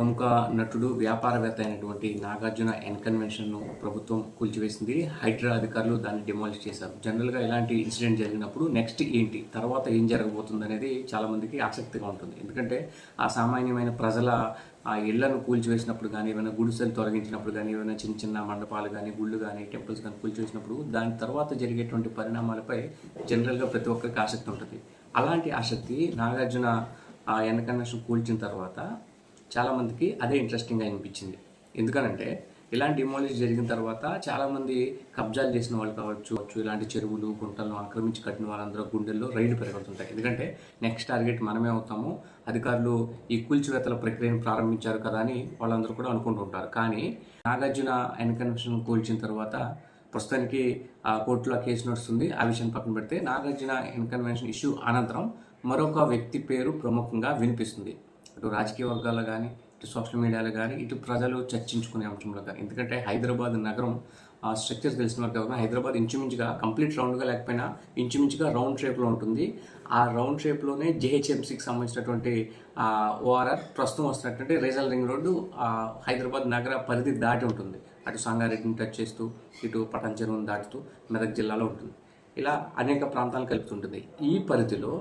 ప్రముఖ నటుడు వ్యాపారవేత్త అయినటువంటి నాగార్జున ఎన్ కన్వెన్షన్ను ప్రభుత్వం కూల్చివేసింది. హైడ్రా అధికారులు దాన్ని డిమాలిష్ చేశారు. జనరల్గా ఇలాంటి ఇన్సిడెంట్ జరిగినప్పుడు నెక్స్ట్ ఏంటి? తర్వాత ఏం జరగబోతుంది అనేది చాలామందికి ఆసక్తిగా ఉంటుంది. ఎందుకంటే ఆ సామాన్యమైన ప్రజల ఆ ఇళ్ళను కూల్చివేసినప్పుడు కానీ ఏమైనా గుడిసెలు తొలగించినప్పుడు కానీ ఏమైనా చిన్న చిన్న మండపాలు కానీ గుళ్ళు కానీ టెంపుల్స్ కానీ కూల్చివేసినప్పుడు దాని తర్వాత జరిగేటువంటి పరిణామాలపై జనరల్గా ప్రతి ఒక్కరికి ఆసక్తి ఉంటుంది. అలాంటి ఆసక్తి నాగార్జున ఆ ఎన్ కన్వెన్షన్ కూల్చిన తర్వాత చాలామందికి అదే ఇంట్రెస్టింగ్గా అనిపించింది. ఎందుకనంటే ఇలాంటి డిమాలిష్ జరిగిన తర్వాత చాలామంది కబ్జాలు చేసిన వాళ్ళు కావచ్చు వచ్చు ఇలాంటి చెరువులు గుంటలను ఆక్రమించి కట్టిన వాళ్ళందరూ గుండెల్లో రైళ్ళు పెరుగుతుంటాయి ఎందుకంటే నెక్స్ట్ టార్గెట్ మనమే అవుతాము అధికారులు ఈ కూల్చివేతల ప్రక్రియను ప్రారంభించారు కదా అని వాళ్ళందరూ కూడా అనుకుంటుంటారు. కానీ నాగార్జున ఎన్కన్వెన్షన్ కూల్చిన తర్వాత ప్రస్తుతానికి ఆ కోర్టులో కేసు నడుస్తుంది. ఆ విషయం పక్కన పెడితే నాగార్జున ఎన్కన్వెన్షన్ ఇష్యూ అనంతరం మరొక వ్యక్తి పేరు ప్రముఖంగా వినిపిస్తుంది. అటు రాజకీయ వర్గాల్లో కానీ ఇటు సోషల్ మీడియాలో కానీ ఇటు ప్రజలు చర్చించుకునే అంశంలో కానీ. ఎందుకంటే హైదరాబాద్ నగరం ఆ స్ట్రక్చర్స్ తెలిసిన వరకు కాకుండా హైదరాబాద్ ఇంచుమించుగా కంప్లీట్ రౌండ్గా లేకపోయినా ఇంచుమించుగా రౌండ్ షేప్లో ఉంటుంది. ఆ రౌండ్ షేప్లోనే జేహెచ్ఎంసీకి సంబంధించినటువంటి ఓఆర్ఆర్ ప్రస్తుతం వస్తున్నటువంటి రేజల్ రింగ్ రోడ్డు హైదరాబాద్ నగర పరిధి దాటి ఉంటుంది. అటు సంగారెడ్డిని టచ్ చేస్తూ ఇటు పటాన్ చెరువును దాటుతూ మెదక్ జిల్లాలో ఉంటుంది. ఇలా అనేక ప్రాంతాలు కలుపుతుంటుంది. ఈ పరిధిలో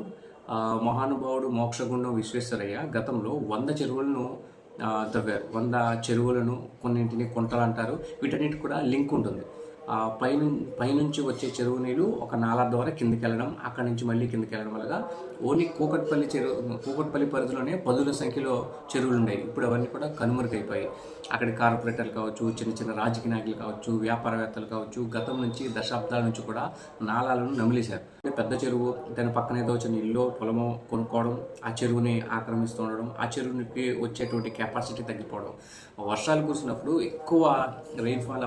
మహానుభావుడు మోక్షగుండం విశ్వేశ్వరయ్య గతంలో వంద చెరువులను తవ్వారు. వంద చెరువులను కొన్నింటిని కుంటలు అంటారు వీటన్నిటి కూడా లింక్ ఉంటుంది. పైన పైనుంచి వచ్చే చెరువు నీళ్ళు ఒక నాలా ద్వారా కిందికి వెళ్ళడం అక్కడి నుంచి మళ్ళీ కిందికి వెళ్ళడం వల్ల ఓన్లీ కూకట్పల్లి చెరువు కూకట్పల్లి పరిధిలోనే పదుల సంఖ్యలో చెరువులు ఉన్నాయి ఇప్పుడు అవన్నీ కూడా కనుమరుగైపోయాయి. అక్కడ కార్పొరేటర్లు కావచ్చు చిన్న చిన్న రాజకీయ నాయకులు కావచ్చు వ్యాపారవేత్తలు కావచ్చు గతం నుంచి దశాబ్దాల నుంచి కూడా నాలాలను నమిలేశారు. పెద్ద చెరువు దాని పక్కన ఏదో చిన్న ఇల్లు పొలము కొనుక్కోవడం ఆ చెరువుని ఆక్రమిస్తూ ఉండడం ఆ చెరువునికి వచ్చేటువంటి కెపాసిటీ తగ్గిపోవడం. వర్షాలు కురిసినప్పుడు ఎక్కువ రెయిన్ఫాల్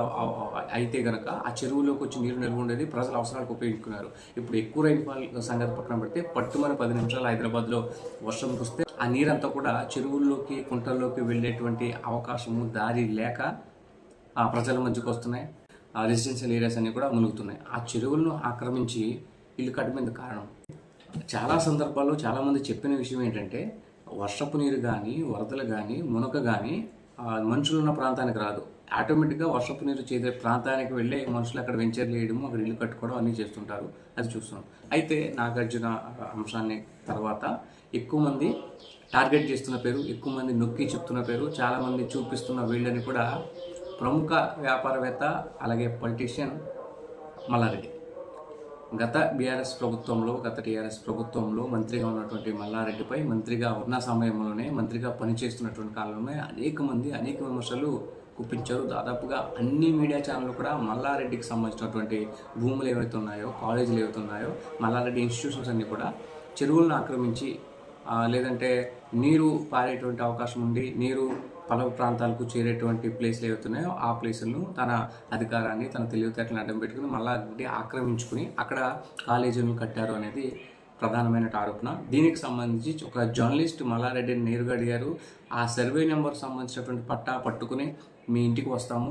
అయితే కనుక ఆ చెరువులోకి వచ్చి నీరు నిల్వ ఉండేది ప్రజల అవసరాలకు ఉపయోగించుకున్నారు. ఇప్పుడు ఎక్కువ రైన్ఫాల్ సంగతి పక్కన పెడితే పట్టుమని పది నిమిషాలు హైదరాబాద్లో వర్షం కురిస్తే ఆ నీరంతా కూడా చెరువుల్లోకి కుంటల్లోకి వెళ్ళేటువంటి అవకాశము దారి లేక ఆ ప్రజల మధ్యకు వస్తున్నాయి. ఆ రెసిడెన్షియల్ ఏరియాస్ అన్ని కూడా మునుగుతున్నాయి. ఆ చెరువులను ఆక్రమించి ఇల్లు కట్టమేందుకు కారణం. చాలా సందర్భాల్లో చాలామంది చెప్పిన విషయం ఏంటంటే వర్షపు నీరు కానీ వరదలు కానీ మునక కానీ మనుషులు ఉన్న ప్రాంతానికి రాదు. ఆటోమేటిక్గా వర్షపు నీరు చేసే ప్రాంతానికి వెళ్ళే మనుషులు అక్కడ వెంచర్లు వేయడము అక్కడ ఇల్లు కట్టుకోవడం అన్నీ చేస్తుంటారు. అది చూస్తున్నాం. అయితే నాగార్జున అంశాన్ని తర్వాత ఎక్కువ మంది టార్గెట్ చేస్తున్న పేరు ఎక్కువ మంది నొక్కి చెప్తున్న పేరు చాలామంది చూపిస్తున్న వీళ్ళని కూడా ప్రముఖ వ్యాపారవేత్త అలాగే పొలిటీషియన్ మల్లారెడ్డి. గత బీఆర్ఎస్ ప్రభుత్వంలో గత టీఆర్ఎస్ ప్రభుత్వంలో మంత్రిగా ఉన్నటువంటి మల్లారెడ్డిపై మంత్రిగా ఉన్న సమయంలోనే మంత్రిగా పనిచేస్తున్నటువంటి కాలంలోనే అనేక మంది అనేక విమర్శలు ఒప్పించారు. దాదాపుగా అన్ని మీడియా ఛానళ్ళు కూడా మల్లారెడ్డికి సంబంధించినటువంటి భూములు ఏవైతే ఉన్నాయో కాలేజీలు ఏవైతే ఉన్నాయో మల్లారెడ్డి ఇన్స్టిట్యూషన్స్ అన్నీ కూడా చెరువులను ఆక్రమించి లేదంటే నీరు పారేటువంటి అవకాశం ఉండి నీరు పలు ప్రాంతాలకు చేరేటువంటి ప్లేస్లు ఏవైతున్నాయో ఆ ప్లేసులను తన అధికారాన్ని తన తెలివితేటలను అడ్డం పెట్టుకుని మళ్ళా రెడ్డి ఆక్రమించుకుని అక్కడ కాలేజీలను కట్టారు అనేది ప్రధానమైన ఆరోపణ. దీనికి సంబంధించి ఒక జర్నలిస్ట్ మల్లారెడ్డిని నేరుగా అడిగారు. ఆ సర్వే నెంబర్ సంబంధించినటువంటి పట్టా పట్టుకుని మీ ఇంటికి వస్తాము.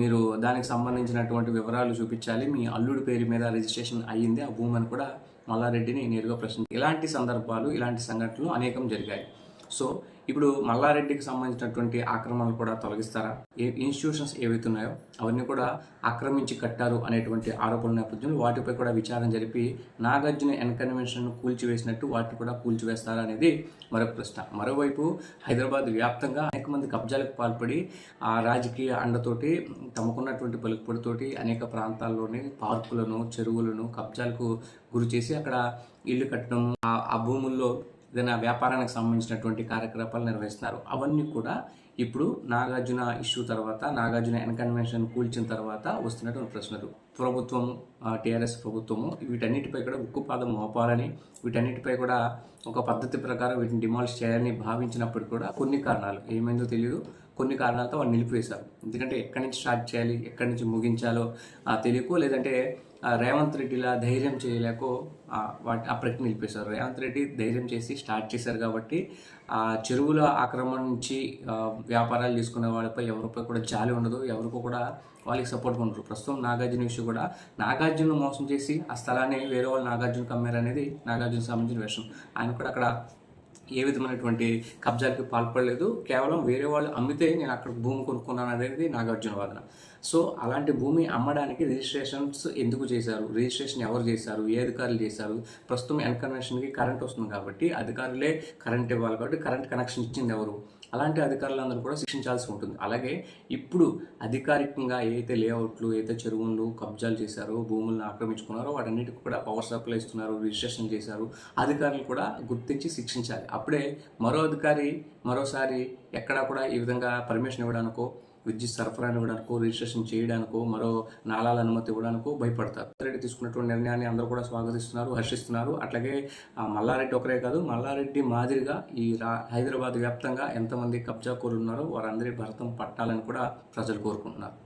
మీరు దానికి సంబంధించినటువంటి వివరాలు చూపించాలి. మీ అల్లుడి పేరు మీద రిజిస్ట్రేషన్ అయ్యింది. ఆ భూమని కూడా మల్లారెడ్డిని నేరుగా ప్రశ్న ఇలాంటి సందర్భాలు ఇలాంటి సంఘటనలు అనేకం జరిగాయి. సో ఇప్పుడు మల్లారెడ్డికి సంబంధించినటువంటి ఆక్రమణలు కూడా తొలగిస్తారా? ఏ ఇన్స్టిట్యూషన్స్ ఏవైతే ఉన్నాయో అవన్నీ కూడా ఆక్రమించి కట్టారు అనేటువంటి ఆరోపణల నేపథ్యంలో వాటిపై కూడా విచారణ జరిపి నాగార్జున ఎన్కన్వెన్షన్ను కూల్చివేసినట్టు వాటిని కూడా కూల్చివేస్తారా అనేది మరొక ప్రశ్న. మరోవైపు హైదరాబాద్ వ్యాప్తంగా అనేక మంది కబ్జాలకు పాల్పడి ఆ రాజకీయ అండతోటి తమకున్నటువంటి పలుకుపడితోటి అనేక ప్రాంతాల్లోని పార్కులను చెరువులను కబ్జాలకు గురి చేసి అక్కడ ఇల్లు కట్టడం ఆ భూముల్లో ఏదైనా వ్యాపారానికి సంబంధించినటువంటి కార్యకలాపాలు నిర్వహిస్తున్నారు. అవన్నీ కూడా ఇప్పుడు నాగార్జున ఇష్యూ తర్వాత నాగార్జున ఎన్కన్వెన్షన్ కూల్చిన తర్వాత వస్తున్నటువంటి ప్రశ్నలు. ప్రభుత్వం టీఆర్ఎస్ ప్రభుత్వము వీటన్నిటిపై కూడా ఉక్కుపాదం మోపాలని వీటన్నిటిపై కూడా ఒక పద్ధతి ప్రకారం వీటిని డిమాలిష్ చేయాలని భావించినప్పుడు కూడా కొన్ని కారణాలు. ఏమైందో తెలియదు కొన్ని కారణాలతో వాళ్ళు నిలిపివేశారు. ఎందుకంటే ఎక్కడి నుంచి స్టార్ట్ చేయాలి ఎక్కడి నుంచి ముగించాలో ఆ, లేదంటే రేవంత్ రెడ్డిలా ధైర్యం చేయలేక వాటి ఆ ప్రక్రియ నిలిపేశారు. రేవంత్ రెడ్డి ధైర్యం చేసి స్టార్ట్ చేశారు కాబట్టి ఆ చెరువుల ఆక్రమణ నుంచి వ్యాపారాలు చేసుకునే వాళ్ళపై ఎవరిపై కూడా జాలి ఉండదు. ఎవరికో కూడా వాళ్ళకి సపోర్ట్ ఉండరు. ప్రస్తుతం నాగార్జున విషయం కూడా నాగార్జున మోసం చేసి ఆ స్థలాన్ని వేరే వాళ్ళు నాగార్జున కమ్మారు అనేది నాగార్జున సంబంధించిన విషయం. ఆయన కూడా అక్కడ ఏ విధమైనటువంటి కబ్జాలకి పాల్పడలేదు. కేవలం వేరే వాళ్ళు అమ్మితే నేను అక్కడ భూమి కొనుక్కున్నాను అనేది నాగార్జున వాదన. సో అలాంటి భూమి అమ్మడానికి రిజిస్ట్రేషన్స్ ఎందుకు చేశారు? రిజిస్ట్రేషన్ ఎవరు చేశారు? ఏ అధికారులు చేశారు? ప్రస్తుతం ఎన్కన్వెన్షన్కి కరెంట్ వస్తుంది కాబట్టి అధికారులే కరెంట్ ఇవ్వాలి కాబట్టి కరెంట్ కనెక్షన్ ఇచ్చింది ఎవరు? అలాంటి అధికారులందరూ కూడా శిక్షించాల్సి ఉంటుంది. అలాగే ఇప్పుడు అధికారికంగా ఏదైతే లేఅవుట్లు ఏదైతే చెరువులు కబ్జాలు చేశారో భూములను ఆక్రమించుకున్నారో వాటన్నిటికి కూడా పవర్ సప్లై ఇస్తున్నారు రిజిస్ట్రేషన్ చేశారు అధికారులు కూడా గుర్తించి శిక్షించాలి. అప్పుడే మరో అధికారి మరోసారి ఎక్కడా కూడా ఈ విధంగా పర్మిషన్ ఇవ్వడానికో విద్యుత్ సరఫరాను ఇవ్వడానికో రిజిస్ట్రేషన్ చేయడానికో మరో నాళాల అనుమతి ఇవ్వడానికో భయపడతారు. రెడ్డి తీసుకున్నటువంటి నిర్ణయాన్ని అందరూ కూడా స్వాగతిస్తున్నారు హర్షిస్తున్నారు. అట్లాగే ఆ మల్లారెడ్డి ఒకరే కాదు మల్లారెడ్డి మాదిరిగా ఈ రా హైదరాబాద్ వ్యాప్తంగా ఎంతమంది కబ్జా కోరున్నారో వారందరి భరతం పట్టాలని కూడా ప్రజలు కోరుకుంటున్నారు.